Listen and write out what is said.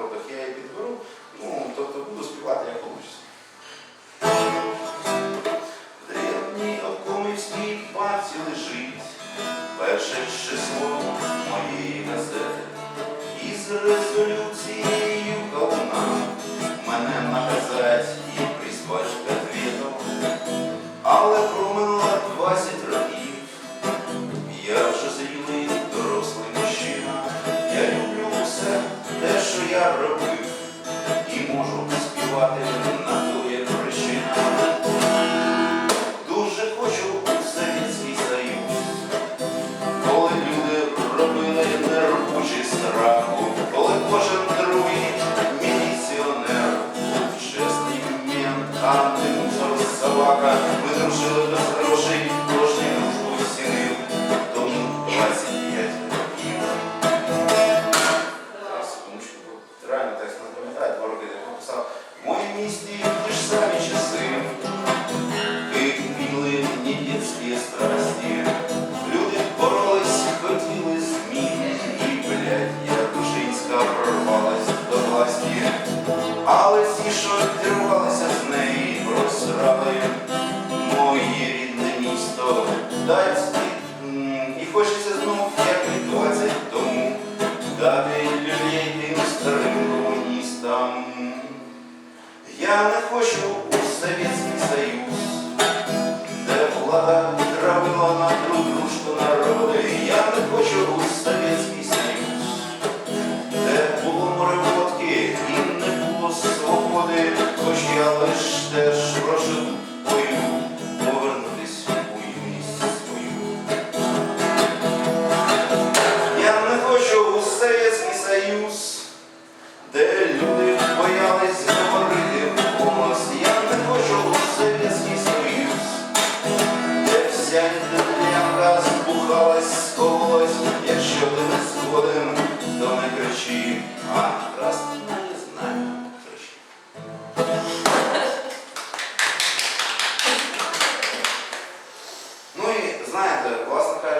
акордах я її підберу, ну, тобто буду співати як вийде. В древній обкомівській парті лежить перше число моєї газети. Із резолюцією колона мене наказать і призвать відповідом. Але про. tua. Просрали моє рідне місто. М, і хочеться знов, як і 20 тому, дати людей тим старим комуністам. Я не хочу у Совєтський Союз, де влада хоч я лиш теж прошу бою повернутись у юність свою. Я не хочу у Совєтський Союз, де люди боялись говорити голос. Я не хочу у Совєтський Союз, де вся інтелігенка збухалась з. Якщо ти не згоден, то не кричи, а